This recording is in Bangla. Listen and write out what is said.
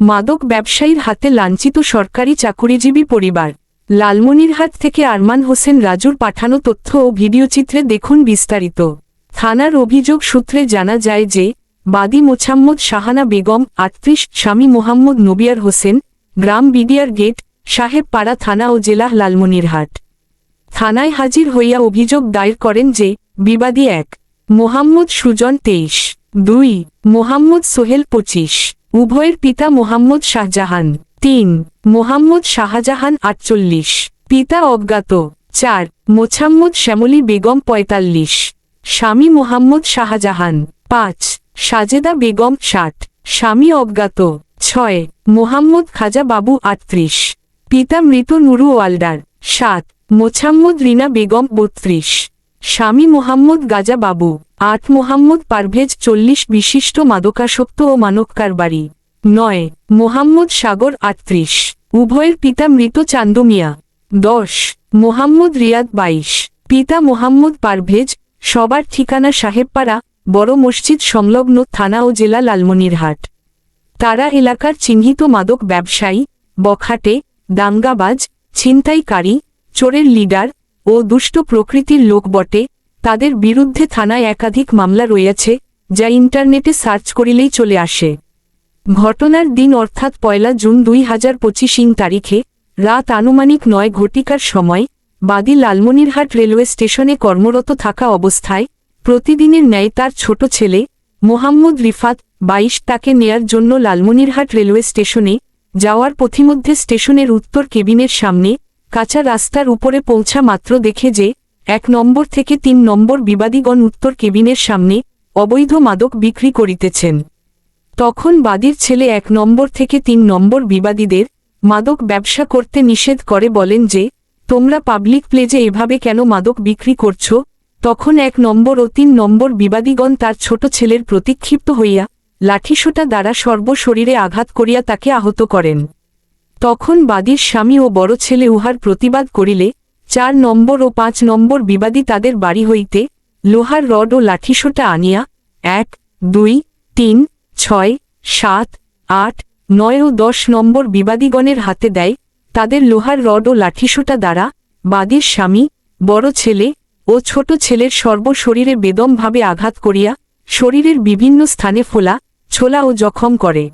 মাদক ব্যবসায়ীর হাতে লাঞ্ছিত সরকারি চাকুরিজীবী পরিবার। লালমনিরহাট থেকে আরমান হোসেন রাজুর পাঠানো তথ্য ও ভিডিওচিত্রে দেখুন বিস্তারিত। থানার অভিযোগ সূত্রে জানা যায় যে, বাদী মোছাম্মদ শাহানা বেগম, আটত্রিশ, স্বামী মোহাম্মদ নবিয়ার হোসেন, গ্রাম বিডিয়ার গেট, সাহেবপাড়া থানা ও জেলা লালমনিরহাট। থানায় হাজির হইয়া অভিযোগ দায়ের করেন যে, বিবাদী এক, মোহাম্মদ সুজন তেইশ, দুই, মোহাম্মদ সোহেল পঁচিশ। উভয়ের পিতা মোহাম্মদ শাহজাহান। তিন, মোহাম্মদ শাহজাহান আটচল্লিশ। পিতা অজ্ঞাত। চার, মোছাম্মদ শ্যামলী বেগম পঁয়তাল্লিশ। স্বামী মোহাম্মদ শাহজাহান। পাঁচ, সাজেদা বেগম ষাট। স্বামী অজ্ঞাত। ছয়, মোহাম্মদ খাজা বাবু আটত্রিশ। পিতা মৃত নুরু ওয়ালডার সাত, মোছাম্মদ রিনা বেগম বত্রিশ। স্বামী মোহাম্মদ গাজা বাবু। আট মোহাম্মদ পারভেজ চল্লিশ বিশিষ্ট মাদকাসক্ত ও মানবকার বাড়ি নয়, মোহাম্মদ সাগর আটত্রিশ, উভয়ের পিতা মৃত চান্দু মিয়া দশ, মোহাম্মদ রিয়াদ বাইশ, পিতা মোহাম্মদ পারভেজ, সবার ঠিকানা সাহেবপাড়া, বড় মসজিদ সংলগ্ন থানা ও জেলা লালমনিরহাট। তারা এলাকার চিহ্নিত মাদক ব্যবসায়ী, বখাটে, দাঙ্গাবাজ, ছিনতাইকারী, চোরের লিডার ও দুষ্ট প্রকৃতির লোক বটে তাদের বিরুদ্ধে থানায় একাধিক মামলা রয়েছে, যা ইন্টারনেটে সার্চ করিলেই চলে আসে। ঘটনার দিন অর্থাৎ পয়লা জুন দুই হাজার পঁচিশ তারিখে, রাত আনুমানিক নয় ঘটিকার সময়, বাদী লালমনিরহাট রেলওয়ে স্টেশনে কর্মরত থাকা অবস্থায়, প্রতিদিনের ন্যায় তার ছোট ছেলে, মোহাম্মদ রিফাত, বাইশ, তাকে নেয়ার জন্য লালমনিরহাট রেলওয়ে স্টেশনে যাওয়ার পথিমধ্যে স্টেশনের উত্তর কেবিনের সামনে, কাঁচা রাস্তার উপরে পৌঁছা মাত্র দেখে যে এক নম্বর থেকে তিন নম্বর বিবাদীগণ উত্তর কেবিনের সামনে অবৈধ মাদক বিক্রি করিতেছেন। তখন বাদীর ছেলে এক নম্বর থেকে তিন নম্বর বিবাদীদের মাদক ব্যবসা করতে নিষেধ করে বলেন যে, তোমরা পাবলিক প্লেজে এভাবে কেন মাদক বিক্রি করছ? তখন এক নম্বর ও তিন নম্বর বিবাদীগণ তার ছোট ছেলের প্রতিক্ষিপ্ত হইয়া লাঠিসোটা দ্বারা সর্বশরীরে আঘাত করিয়া তাকে আহত করেন। তখন বাদীর স্বামী ও বড় ছেলে উহার প্রতিবাদ করিলে চার নম্বর ও পাঁচ নম্বর বিবাদী তাদের বাড়ি হইতে লোহার রড ও লাঠিসোটা আনিয়া এক, দুই, তিন, ছয়, সাত, আট, নয় ও দশ নম্বর বিবাদীগণের হাতে দেয় তাদের লোহার রড ও লাঠিসোটা দ্বারা বাদীর স্বামী, বড় ছেলে ও ছোট ছেলের সর্বশরীরে বেদমভাবে আঘাত করিয়া শরীরের বিভিন্ন স্থানে ফোলা, ছোলা ও জখম করে।